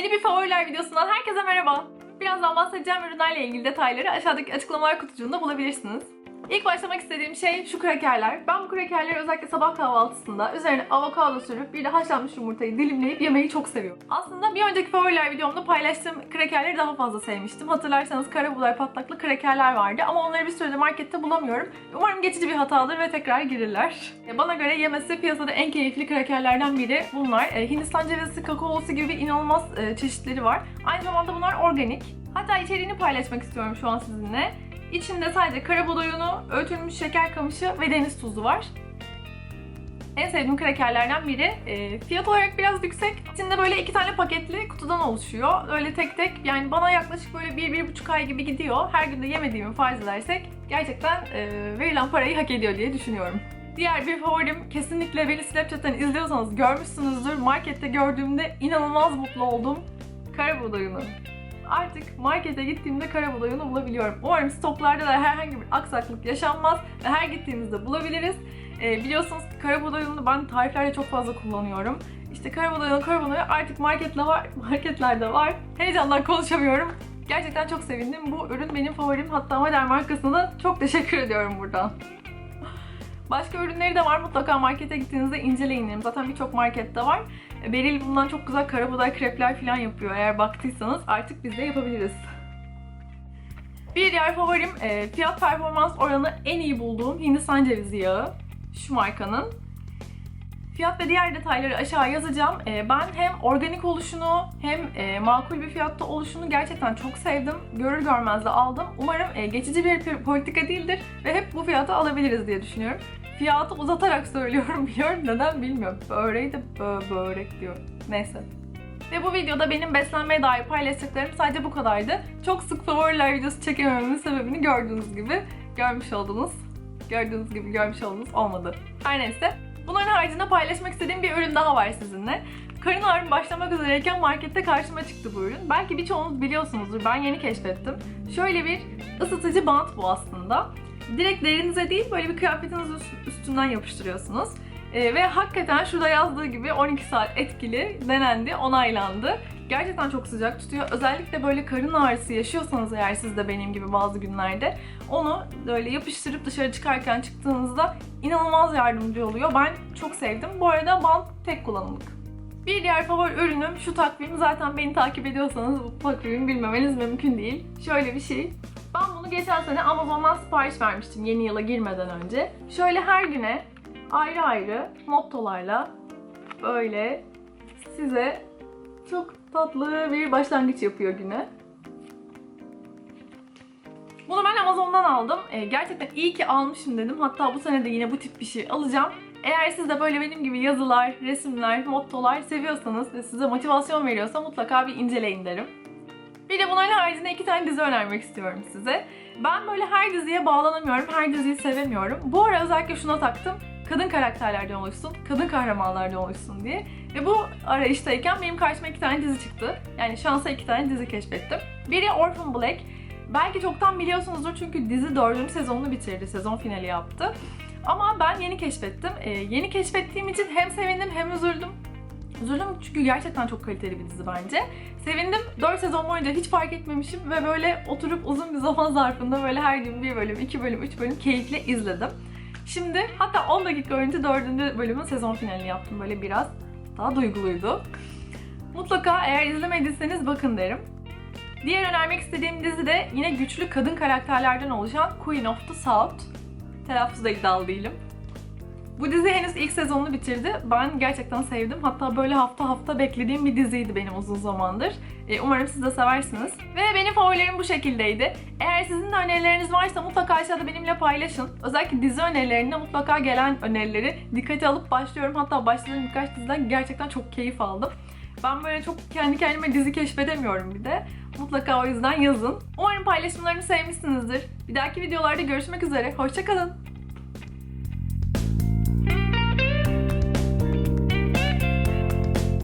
Yeni bir favoriler videosundan herkese merhaba. Birazdan bahsedeceğim ürünlerle ilgili detayları aşağıdaki açıklamalar kutucuğunda bulabilirsiniz. İlk başlamak istediğim şey şu krakerler. Ben bu krakerleri özellikle sabah kahvaltısında üzerine avokado sürüp bir de haşlanmış yumurtayı dilimleyip yemeyi çok seviyorum. Aslında bir önceki favoriler videomda paylaştığım krakerleri daha fazla sevmiştim. Hatırlarsanız kara buğday patlaklı krakerler vardı ama onları bir sürede markette bulamıyorum. Umarım geçici bir hatadır ve tekrar girirler. E, Bana göre yemesi piyasada en keyifli krakerlerden biri bunlar. E, Hindistan cevizi, kakaosu gibi inanılmaz e, çeşitleri var. Aynı zamanda bunlar organik. Hatta içeriğini paylaşmak istiyorum şu an sizinle. İçinde sadece kara buğday unu, öğütülmüş şeker kamışı ve deniz tuzu var. En sevdiğim krakerlerden biri. E, fiyat olarak biraz yüksek. İçinde böyle iki tane paketli kutudan oluşuyor. Öyle tek tek yani bana yaklaşık böyle bir, bir buçuk ay gibi gidiyor. Her gün de yemediğimi farz edersek gerçekten e, verilen parayı hak ediyor diye düşünüyorum. Diğer bir favorim kesinlikle beni Snapchat'ten izliyorsanız görmüşsünüzdür. Markette gördüğümde inanılmaz mutlu oldum. Kara buğday unu. Artık markete gittiğimde kara buğday unu bulabiliyorum. Umarım stoklarda da herhangi bir aksaklık yaşanmaz ve her gittiğimizde bulabiliriz. Ee, biliyorsunuz kara buğday ununu ben tariflerde çok fazla kullanıyorum. İşte kara buğday unu, kara buğday unu artık marketle var, marketlerde var. Heyecandan konuşamıyorum. Gerçekten çok sevindim. Bu ürün benim favorim. Hatta Mader markasına da çok teşekkür ediyorum buradan. Başka ürünleri de var. Mutlaka markete gittiğinizde inceleyin. Zaten birçok markette var. Beril bundan çok güzel karabuğday krepler falan yapıyor. Eğer baktıysanız artık biz de yapabiliriz. Bir diğer favorim e, fiyat performans oranı en iyi bulduğum Hindistan cevizi yağı. Şu markanın. Fiyat ve diğer detayları aşağı yazacağım. E, ben hem organik oluşunu hem e, makul bir fiyatta oluşunu gerçekten çok sevdim. Görür görmez de aldım. Umarım e, geçici bir politika değildir ve hep bu fiyata alabiliriz diye düşünüyorum. Fiyatı uzatarak söylüyorum biliyorum neden bilmiyorum. Böreği de bö- börek diyor. Neyse. Ve bu videoda benim beslenmeye dair paylaşacaklarım sadece bu kadardı. Çok sık favoriler videosu çekemememin sebebini gördüğünüz gibi görmüş oldunuz. Gördüğünüz gibi görmüş oldunuz olmadı. Her neyse. Bunların haricinde paylaşmak istediğim bir ürün daha var sizinle. Karın ağrım başlamak üzereyken markette karşıma çıktı bu ürün. Belki birçoğunuz biliyorsunuzdur. Ben yeni keşfettim. Şöyle bir ısıtıcı bant bu aslında. Direkt derinize değil böyle bir kıyafetiniz üst- üstünden yapıştırıyorsunuz. Ee, ve hakikaten şurada yazdığı gibi 12 saat etkili denendi, onaylandı. Gerçekten çok sıcak tutuyor. Özellikle böyle karın ağrısı yaşıyorsanız eğer siz de benim gibi bazı günlerde onu böyle yapıştırıp dışarı çıkarken çıktığınızda inanılmaz yardımcı oluyor. Ben çok sevdim. Bu arada bant tek kullanımlık. Bir diğer favori ürünüm şu takvim. Zaten beni takip ediyorsanız bu takvimi bilmemeniz mümkün değil. Şöyle bir şey. Ben bunu geçen sene Amazon'dan sipariş vermiştim yeni yıla girmeden önce. Şöyle her güne ayrı ayrı mottolarla böyle size çok tatlı bir başlangıç yapıyor güne. Bunu ben Amazon'dan aldım. Ee, gerçekten iyi ki almışım dedim. Hatta bu sene de yine bu tip bir şey alacağım. Eğer siz de böyle benim gibi yazılar, resimler, mottolar seviyorsanız ve size motivasyon veriyorsa mutlaka bir inceleyin derim. Bir de bunların haricinde iki tane dizi önermek istiyorum size. Ben böyle her diziye bağlanamıyorum, her diziyi sevemiyorum. Bu ara özellikle şuna taktım. Kadın karakterlerden oluşsun, kadın kahramanlardan oluşsun diye. Ve bu arayıştayken benim karşıma iki tane dizi çıktı. Yani şansa iki tane dizi keşfettim. Biri Orphan Black. Belki çoktan biliyorsunuzdur çünkü dizi dördüncü sezonunu bitirdi, sezon finali yaptı. Ama ben yeni keşfettim. Ee, yeni keşfettiğim için hem sevindim hem üzüldüm. Üzüldüm çünkü gerçekten çok kaliteli bir dizi bence. Sevindim. 4 sezon boyunca hiç fark etmemişim ve böyle oturup uzun bir zaman zarfında böyle her gün bir bölüm, iki bölüm, üç bölüm keyifle izledim. Şimdi hatta 10 dakika önce 4. bölümün sezon finalini yaptım. Böyle biraz daha duyguluydu. Mutlaka eğer izlemediyseniz bakın derim. Diğer önermek istediğim dizi de yine güçlü kadın karakterlerden oluşan Queen of the South. Telaffuzda iddialı değilim. Bu dizi henüz ilk sezonunu bitirdi. Ben gerçekten sevdim. Hatta böyle hafta hafta beklediğim bir diziydi benim uzun zamandır. Ee, umarım siz de seversiniz. Ve benim favorilerim bu şekildeydi. Eğer sizin de önerileriniz varsa mutlaka aşağıda benimle paylaşın. Özellikle dizi önerilerinde mutlaka gelen önerileri dikkate alıp başlıyorum. Hatta başladığım birkaç diziden gerçekten çok keyif aldım. Ben böyle çok kendi kendime dizi keşfedemiyorum bir de. Mutlaka o yüzden yazın. Umarım paylaşımlarımı sevmişsinizdir. Bir dahaki videolarda görüşmek üzere. Hoşçakalın.